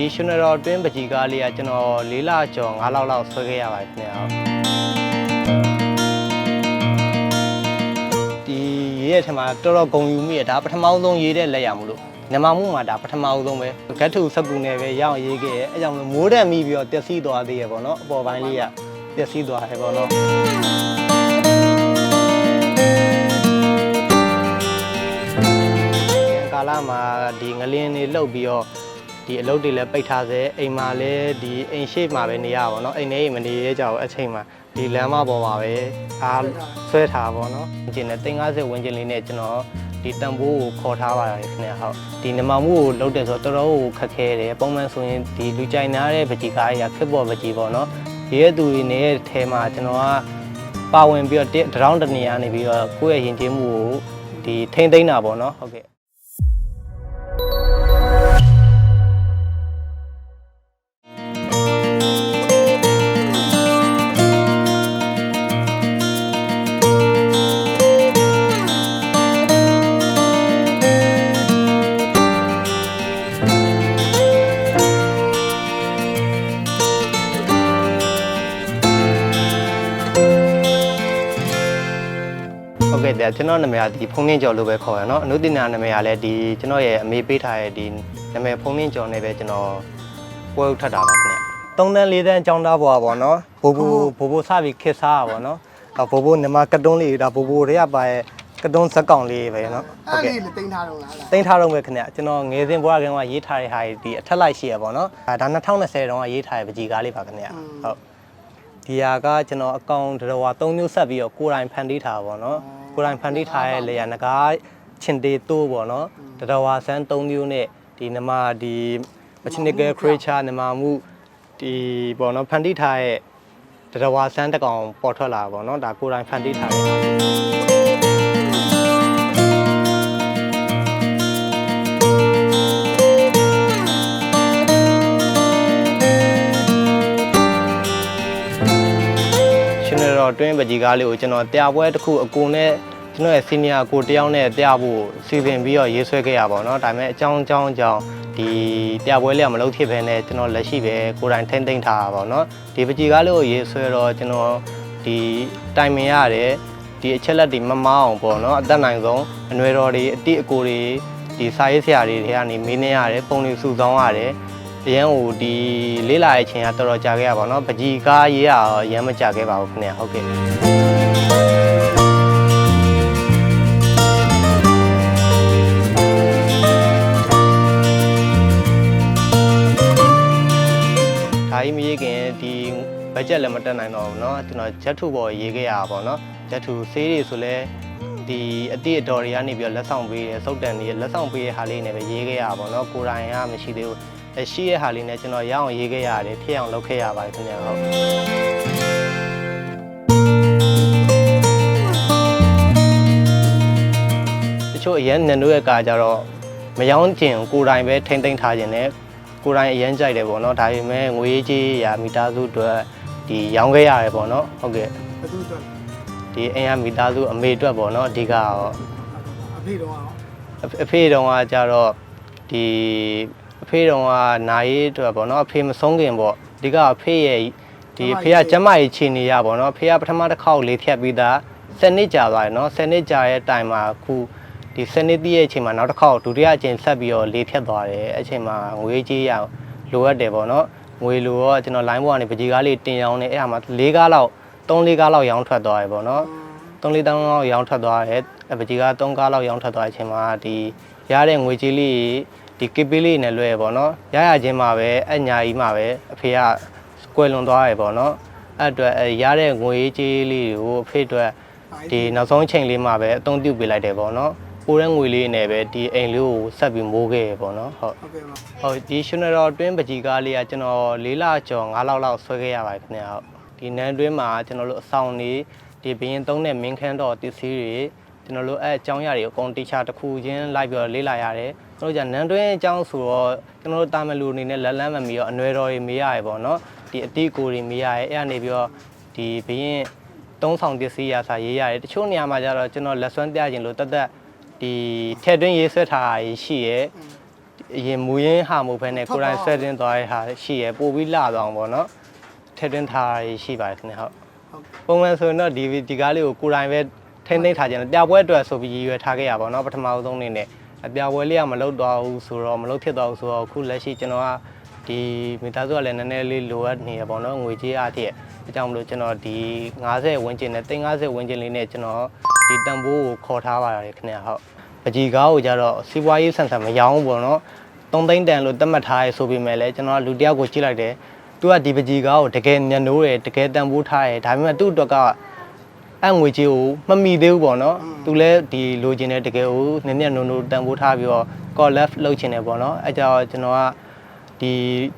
ဒီရှင်နတော်တွင်းပကြီးကားလေးကကျွန်တော်၄လကျော်၅လလောက်ဆွဲခဲ့ရပါတယ်ခင်ဗျာဟုတ်ဒီရေးရဲ့ထင်မှာတော်တော်ဂုံယူမိရဒါပထမအောင်ဆုံးရေးတဲ့လက်ရမလို့နမမှုမှာဒါပထမအောင်ဆုံးပဲဂတ်ထုစကူနဲ့ပဲရအောင်ရေးခဲ့ရဲအဲကြောင့်မလို့မိုးတက်မိပြီးတော့တက်စီးသွားသေးရပေါ့နော်အပေါ်ပိုင်းလေးကတက်စီးသွားတယ်ပေါ့နော်ကာလမှာဒီငလင်းတွေလှုပ်ပြီးတော့ ဒီအလုပ်တွေလည်းပိတ်ထားစေအိမ်မှာလည်းဒီအိမ်ရှိမှာပဲနေရပါတော့အိမ်ထဲမနေရကြဘူးအချိန်မှာဒီလမ်းမပေါ်မှာပဲအားဆွဲထားပါတော့ကျင်းနဲ့350ဝန်းကျင်လေးနဲ့ကျွန်တော်ဒီတန်ဖိုးကိုခေါ်ထားပါတယ်ခင်ဗျာဟုတ်ဒီနမမှုကိုလုပ်တယ်ဆိုတော့တော်တော်ကိုခက်ခဲတယ်ပုံမှန်ဆိုရင်ဒီလူကြိုင်နာတဲ့ပကြီးကားကြီးကခက်ပေါ်ပကြီးပေါ့နော်ဒီရဲ့သူတွေနေတဲ့ထဲမှာကျွန်တော်ကပါဝင်ပြီးတော့တရောင်းတနေရနေပြီးတော့ကိုယ့်ရဲ့ယဉ်ကျေးမှုကိုဒီထိမ့်သိမ်းတာပေါ့နော်ဟုတ်ကဲ့ ဟုတ်ကဲ့တရားကျွန်တော်နာမည်ကဒီဖုန်းနှင်းကျော်လို့ပဲခေါ်ရနော်အနုတင်နာနာမည်ကလည်းဒီကျွန်တော်ရဲ့အမေပေးထားတဲ့ဒီနာမည်ဖုန်းနှင်းကျော်နဲ့ပဲကျွန်တော်ပွဲဥထပ်တာပါခင်ဗျ3တန်း4တန်းចောင်းသားဘွားပေါ့နော်ဘိုးဘိုးဘိုးဘိုးစပြီးခစ်စားတာပေါ့နော်အဘိုးဘိုးနမကတွန်းလေးဒါဘိုးဘိုးတွေကပါရဲ့ကတွန်းဇက်ကောင်လေးပဲနော်ဟုတ်အဲ့ကဲ့ဒီလေတင်ထားတော့လားလားတင်ထားတော့မယ်ခင်ဗျကျွန်တော်ငယ်စဉ်ဘွားကကရေးထားတဲ့ဟာဒီအထက်လိုက်ရှိရပေါ့နော်ဒါ2020တုန်းကရေးထားတဲ့ပကြီးကားလေးပါခင်ဗျဟုတ်ဒီဟာကကျွန်တော်အကောင့်တော်ဝါ3မျိုးဆက်ပြီးတော့ကိုယ်တိုင်ဖန်တီးထားပါပေါ့နော် ကိုယ်တိုင်ဖန်တီးထားတဲ့လေယာဉ်ငကားချင်တေတိုးပေါ့နော်တတော်ဝါဆန်း၃မျိုးနဲ့ဒီနမဒီ mechanical creature နမမှုဒီပေါ့နော်ဖန်တီးထားတဲ့တတော်ဝါဆန်းတစ်ကောင်ပေါ်ထွက်လာပေါ့နော်ဒါကိုယ်တိုင်ဖန်တီးထားတဲ့ရှင်တော်တွင်းပကြီးကားလေးကိုကျွန်တော်တရားပွဲတစ်ခုအကူနဲ့ ကျွန်တော်ရဲ့ senior ကိုတယောက်နဲ့ပြဖို့စီစဉ်ပြီးတော့ရေးဆွဲခဲ့ရပါတော့။ဒါပေမဲ့အကြောင်းအကြောင်းအကြောင်းဒီပြပွဲလေးကမလုပ်ဖြစ်ဘဲနဲ့ကျွန်တော်လက်ရှိပဲကိုယ်တိုင်ထိမ့်သိမ့်ထားတာပါတော့။ဒီပကြီကားလေးကိုရေးဆွဲတော့ကျွန်တော်ဒီတိုင်ပင်ရတယ်ဒီအချက်လက်တွေမမအောင်ပေါ့နော်အသက်နိုင်ဆုံးအနွယ်တော်တွေအတိအကိုတွေဒီစာရေးဆရာတွေထဲကနေမေးနေရတယ်ပုံတွေစုဆောင်းရတယ်အရန်ဟိုဒီလေးလာရဲ့အချိန်ကတော်တော်ကြာခဲ့ရပါတော့ပကြီကားရေးရရမ်းမကြာခဲ့ပါဘူးခင်ဗျာဟုတ်ကဲ့ ကြီးမရေးခင်ဒီဘတ်ဂျက်လည်းမတက်နိုင်တော့ဘူးเนาะကျွန်တော်ဂျက်ထူပေါ်ရေးခဲ့ရတာပေါ့เนาะဂျက်ထူဆေးတွေဆိုလဲဒီအတိအတော်တွေကနေပြီးတော့လက်ဆောင်ပေးတယ်စုတ်တန်တွေလက်ဆောင်ပေးတဲ့ဟာလေးနဲ့ပဲရေးခဲ့ရတာပေါ့เนาะကိုယ်တိုင်ကမရှိသေးဘူးအရှိရဲ့ဟာလေးနဲ့ကျွန်တော်ရအောင်ရေးခဲ့ရတယ်ဖြစ်အောင်လုပ်ခဲ့ရပါတယ်ခင်ဗျာဟုတ်တချို့အရန်နန်တို့ရဲ့ကာကြတော့မယောင်းကျင်ကိုယ်တိုင်ပဲထိမ့်သိမ့်ထားခြင်းနဲ့ ကိုယ်တိုင်အရန်ကြိုက်တယ်ပေါ့နော်ဒါပေမဲ့ငွေရေးကြီးရာမိသားစုအတွက်ဒီရောင်းခဲ့ရတယ်ပေါ့နော်ဟုတ်ကဲ့ဘယ်သူတော့ဒီအိမ်ရမိသားစုအမေအတွက်ပေါ့နော်အဓိကတော့အဖေတော့အဖေတုံးကကြတော့ဒီအဖေတုံးကနာရေးအတွက်ပေါ့နော်အဖေမဆုံးခင်ပေါ့အဓိကအဖေရဲ့ဒီအဖေကကျမကြီးခြေနေရပေါ့နော်အဖေကပထမတစ်ခေါက်လေးဖြတ်ပြီးသား7နှစ်ကြာသွားတယ်နော်7နှစ်ကြာရဲ့တိုင်မှာအခု ဒီ7နှစ်တည်းရဲ့အချိန်မှာနောက်တစ်ခေါက်ဒုတိယအချိန်ဆက်ပြီးတော့လေးဖြတ်သွားတယ်အချိန်မှာငွေကြီးရလိုအပ်တယ်ပေါ့နော်ငွေလိုတော့ကျွန်တော် line ပေါ်ကနေပကြီးကားလေးတင်ရောင်းနေအဲ့ဒါမှာ၄ကားလောက်3၄ကားလောက်ရောင်းထွက်သွားတယ်ပေါ့နော်3လေးတောင်းလောက်ရောင်းထွက်သွားတယ်အပကြီးက3ကားလောက်ရောင်းထွက်သွားတဲ့အချိန်မှာဒီရတဲ့ငွေကြေးလေးဒီကိပေးလေးနဲ့လွဲပေါ့နော်ရရချင်းမှာပဲအညာကြီးမှာပဲအဖေကကွယ်လွန်သွားရပေါ့နော်အဲ့အတွက်အဲရတဲ့ငွေကြေးလေးကိုအဖေအတွက်ဒီနောက်ဆုံးအချိန်လေးမှာပဲအသုံးပြုပေးလိုက်တယ်ပေါ့နော် ပိုတဲ့ငွေလေးနဲ့ပဲဒီအိမ်လေးကိုဆက်ပြီးမိုးခဲ့ရပေါ့နော်ဟုတ်ဟုတ်ကဲ့ပါဟုတ်ဒီရှင်တော်တွင်းပကြီးကားလေးကကျွန်တော်၄လကျော်၅လလောက်ဆွဲခဲ့ရပါတယ်ခင်ဗျာဟုတ်ဒီနန်းတွင်းမှာကျွန်တော်တို့အဆောင်နေဒီဘရင်သုံးတဲ့မင်းခန်းတော်တစ္စည်းတွေကျွန်တော်တို့အဲအကြောင်းအရာတွေအကုန်တေချာတစ်ခုချင်းလိုက်ပြီးတော့လေ့လာရတယ်ကျွန်တော်တို့じゃနန်းတွင်းအကြောင်းဆိုတော့ကျွန်တော်တို့တာမလူအနေနဲ့လက်လန်းမမီတော့အနွယ်တော်တွေမေးရတယ်ပေါ့နော်ဒီအတိကိုတွေမေးရတယ်အဲ့ကနေပြီးတော့ဒီဘရင်သုံးဆောင်တစ္စည်းရာစာရေးရတယ်တချို့နေရာမှာကျတော့ကျွန်တော်လက်စွမ်းပြခြင်းလို့တတ်တတ် ဒီထဲတွင်းရေးဆွဲထားတာရှိရဲ့အရင်မူရင်းဟာမဟုတ်ဘဲနဲ့ကိုယ်တိုင်ဆွဲတင်သွားတဲ့ဟာရှိရပို့ပြီးလာသွားအောင်ပေါ့နော်ထည့်သွင်းထားရရှိပါတယ်ခင်ဗျဟုတ်ဟုတ်ပုံမှန်ဆိုရင်တော့ဒီဒီကားလေးကိုကိုယ်တိုင်ပဲထိမ့်သိမ့်ထားကြတယ်ပြပွဲအတွက်ဆိုပြီးရည်ရွယ်ထားခဲ့ရပါတော့ပထမအဆုံးအနေနဲ့အပြပွဲလေးကမလုပ်တော့ဘူးဆိုတော့မလုပ်ဖြစ်တော့ဘူးဆိုတော့အခုလက်ရှိကျွန်တော်ကဒီမိသားစုကလည်းနည်းနည်းလေးလိုအပ်နေရပေါ့နော်ငွေကြေးအားဖြင့်အကြောင်းမလို့ကျွန်တော်ဒီ90ဝန်းကျင်နဲ့350ဝန်းကျင်လေးနဲ့ကျွန်တော် ဒီတန်ဖိုးကိုခေါ်ထားပါတယ်ခင်ဗျဟုတ်ပကြီးကားကိုကြတော့စီးပွားရေးဆန်ဆန်မရောင်းဘူးပေါ့နော်3သိန်းတန်လို့သတ်မှတ်ထားရဲဆိုပေမဲ့လည်းကျွန်တော်ကလူတစ်ယောက်ကိုကြည့်လိုက်တယ်သူကဒီပကြီးကားကိုတကယ်ညနိုးတယ်တကယ်တန်ဖိုးထားရဲဒါပေမဲ့သူ့အတွက်ကအဲ့ငွေကြေးကိုမမီသေးဘူးပေါ့နော်သူလည်းဒီလိုချင်တဲ့တကယ်ကိုနည်းနည်းနုံနုံတန်ဖိုးထားပြီးတော့ call left လုပ်ချင်တယ်ပေါ့နော်အဲ့ကြောင့်ကျွန်တော်ကဒီ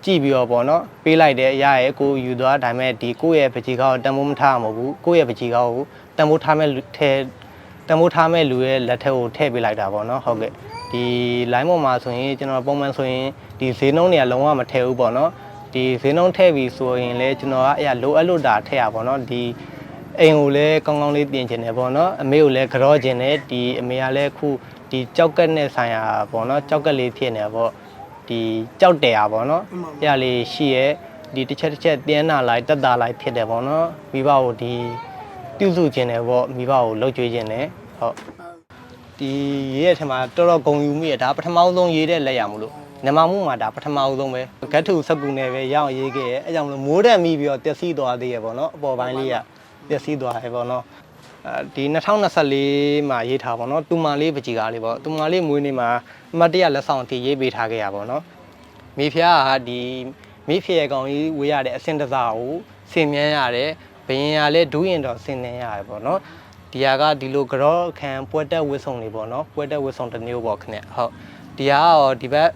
ကြည့်ပြီးတော့ပေါ့နော်ပေးလိုက်တယ်ရရဲ့ကိုယူသွားဒါပေမဲ့ဒီကိုယ့်ရဲ့ပကြီးကောက်တန်ဖိုးမထားမှာမဟုတ်ဘူးကိုယ့်ရဲ့ပကြီးကောက်ကို တန်ဖိုးထားမဲ့လူထဲတန်ဖိုးထားမဲ့လူရဲ့လက်ထက်ကိုထည့်ပေးလိုက်တာပေါ့နော်ဟုတ်ကဲ့ဒီ line ပေါ်မှာဆိုရင်ကျွန်တော်ပုံမှန်ဆိုရင်ဒီဈေးနှုန်းတွေကလုံးဝမထည့်ဘူးပေါ့နော်ဒီဈေးနှုန်းထည့်ပြီးဆိုရင်လည်းကျွန်တော်ကအဲ့ရလိုအပ်လို့တာထည့်ရပါတော့ဒီအိမ်ကိုလည်းကောင်းကောင်းလေးပြင်ချင်တယ်ပေါ့နော်အမေကိုလည်းကြောချင်တယ်ဒီအမေကလည်းခုဒီကြောက်ကက်နဲ့ဆိုင်ရာပေါ့နော်ကြောက်ကက်လေးဖြစ်နေပေါ့ဒီကြောက်တယ်อ่ะပေါ့နော်အဲ့ဒါလေးရှိရဲ့ဒီတစ်ချက်တစ်ချက်တင်းနာလိုက်တက်တာလိုက်ဖြစ်တယ်ပေါ့နော်မိဘကိုဒီ ပြုစုခြင်းတယ်ပေါ့မိဘကိုလှုပ်ကြွေးခြင်းတယ်ဟုတ်ဒီရေးရထမှာတော်တော်ဂုံယူမိရဒါပထမဆုံးရေးတဲ့လက်ရမလို့နမမှုမှာဒါပထမဆုံးပဲဂတ်ထုစကူနဲ့ပဲရအောင်ရေးခဲ့ရဲ့အဲကြောင့်မလို့မိုးတက်မိပြီးတော့တက်စီသွားသေးရပေါ့နော်အပေါ်ပိုင်းလေးကပျက်စီးသွားတယ်ပေါ့နော်အဲဒီ2024မှာရေးထားပါတော့တူမာလေးပကြီးကားလေးပေါ့တူမာလေးမွေးနေ့မှာအမတ်တရလက်ဆောင်အထိရေးပေးထားခဲ့ရပါတော့မိဖုရားကဒီမိဖုရားကောင်ကြီးဝေးရတဲ့အစင်တစားကိုဆင်မြန်းရတယ် ဘယင်ရလည်းဒူးရင်တော့ဆင်နေရတယ်ပေါ့နော်ဒီဟာကဒီလိုကြောခံပွဲတက်ဝစ်စုံလေးပေါ့နော်ပွဲတက်ဝစ်စုံတစ်မျိုးပေါ့ခင်ဗျဟုတ်ဒီဟာကတော့ဒီဘက်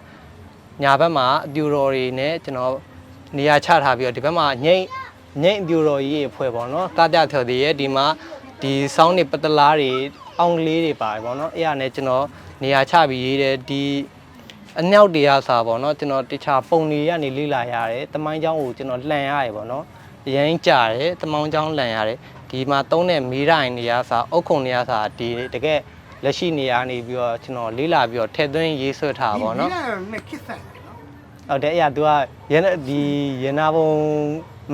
ညာဘက်မှာအပြူတော်တွေနဲ့ကျွန်တော်နေရာချထားပြီးတော့ဒီဘက်မှာငိမ့်ငိမ့်အပြူတော်ကြီးရေဖွဲ့ပေါ့နော်ကားပြထော်တွေရဲ့ဒီမှာဒီဆောင်းနေပတလားတွေအောင်းကလေးတွေပါတယ်ပေါ့နော်အဲ့ရနဲ့ကျွန်တော်နေရာချပြီးရေးတယ်ဒီအမြောက်တရားစာပေါ့နော်ကျွန်တော်တခြားပုံတွေကနေလေ့လာရတယ်တမိုင်းချောင်းကိုကျွန်တော်လှန်ရတယ်ပေါ့နော် အရင်ကြတယ်တမောင်းချောင်းလှန်ရတယ်ဒီမှာသုံးတဲ့မီးတိုင်းနေရာစာအုတ်ခုံနေရာစာဒီတကယ်လက်ရှိနေရာနေပြီးတော့ကျွန်တော်လေ့လာပြီးတော့ထည့်သွင်းရေးဆွဲထားတာပေါ့နော် ဒီနဲ့ခစ်ဆန်တယ်နော် ဟုတ်တယ်အဲ့ရ तू ကရန်ဒီရန်နာဘုံ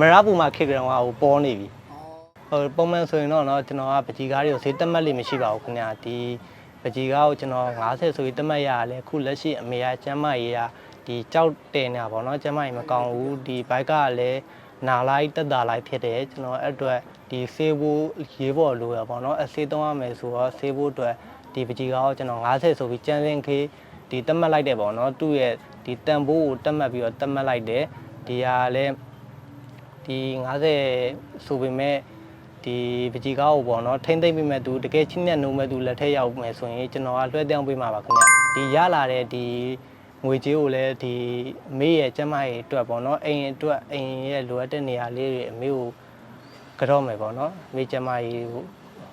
မရပူမှာခေတ်ကောင်ကဟိုပေါ်နေပြီ ဩ ဟိုပုံမှန်ဆိုရင်တော့เนาะကျွန်တော်ကပကြီးကားတွေကိုဈေးတက်မှတ်လိမရှိပါဘူးခင်ဗျာဒီပကြီးကားကိုကျွန်တော်90ဆိုပြီးတက်မှတ်ရရလဲခုလက်ရှိအမေကကျမ်းမကြီးကဒီကြောက်တယ်နေတာပေါ့เนาะကျမ်းမကြီးမကောင်းဘူးဒီဘိုက်ကလည်း နာလိုက်တက်တာလိုက်ဖြစ်တယ်ကျွန်တော်အဲ့အတွက်ဒီဆေးဖို့ရေးဖို့လိုရပါတော့အဆေးသုံးရမယ်ဆိုတော့ဆေးဖို့အတွက်ဒီပကြီးကတော့ကျွန်တော်90ဆိုပြီးကျန်းစင်ခေးဒီတက်မှတ်လိုက်တယ်ပေါ့နော်သူ့ရဲ့ဒီတန်ဖိုးကိုတက်မှတ်ပြီးတော့တက်မှတ်လိုက်တယ်ဒီဟာလည်းဒီ90ဆိုပေမဲ့ဒီပကြီးကားကိုပေါ့နော်ထိမ့်သိမ့်ပြီးမဲ့သူတကယ်ချင်းမြတ်နိုးမဲ့သူလက်ထက်ရောက်မယ်ဆိုရင်ကျွန်တော်ကလွှဲပြောင်းပေးမှာပါခင်ဗျဒီရလာတဲ့ဒီ ငွေကြေးကိုလည်းဒီအမေရဲ့ကျမရဲ့အတွက်ပေါ့နော်အိမ်အတွက်အိမ်ရဲ့လိုအပ်တဲ့နေရာလေးတွေအမေကိုကြော့မယ်ပေါ့နော်အမေကျမရဲ့ကို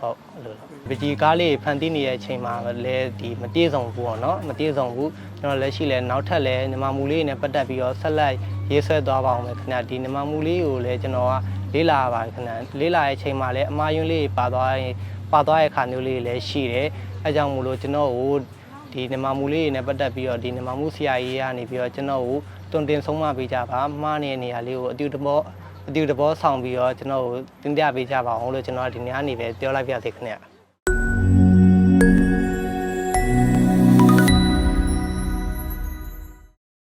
ဟုတ်လို့ပကြီးကားလေးဖန်တီးနေတဲ့အချိန်မှာလည်းဒီမပြေဆုံးဘူးပေါ့နော်မပြေဆုံးဘူးကျွန်တော်လက်ရှိလဲနောက်ထပ်လဲညီမမူလေးနဲ့ပတ်သက်ပြီးတော့ဆက်လက်ရေးဆွဲသွားပါအောင်မယ်ခင်ဗျဒီညီမမူလေးကိုလည်းကျွန်တော်ကလေးလာပါခင်ဗျလေးလာတဲ့အချိန်မှာလည်းအမာယွန်းလေးပါသွားရင်ပါသွားတဲ့ခါမျိုးလေးလည်းရှိတယ်အဲကြောင့်မို့လို့ကျွန်တော်ကို ဒီနမမူလေးတွေနဲ့ပတ်သက်ပြီးတော့ဒီနမမူဆရာကြီးကနေပြီးတော့ကျွန်တော်ကိုတွင်တင်ဆုံးမပေးကြပါမှားနေတဲ့နေရာလေးကိုအတူတဘောအတူတဘောဆောင်ပြီးတော့ကျွန်တော်ကိုတင်ပြပေးကြပါအောင်လို့ကျွန်တော်ဒီနေ့ကနေပဲပြောလိုက်ပြစေခင်ဗျ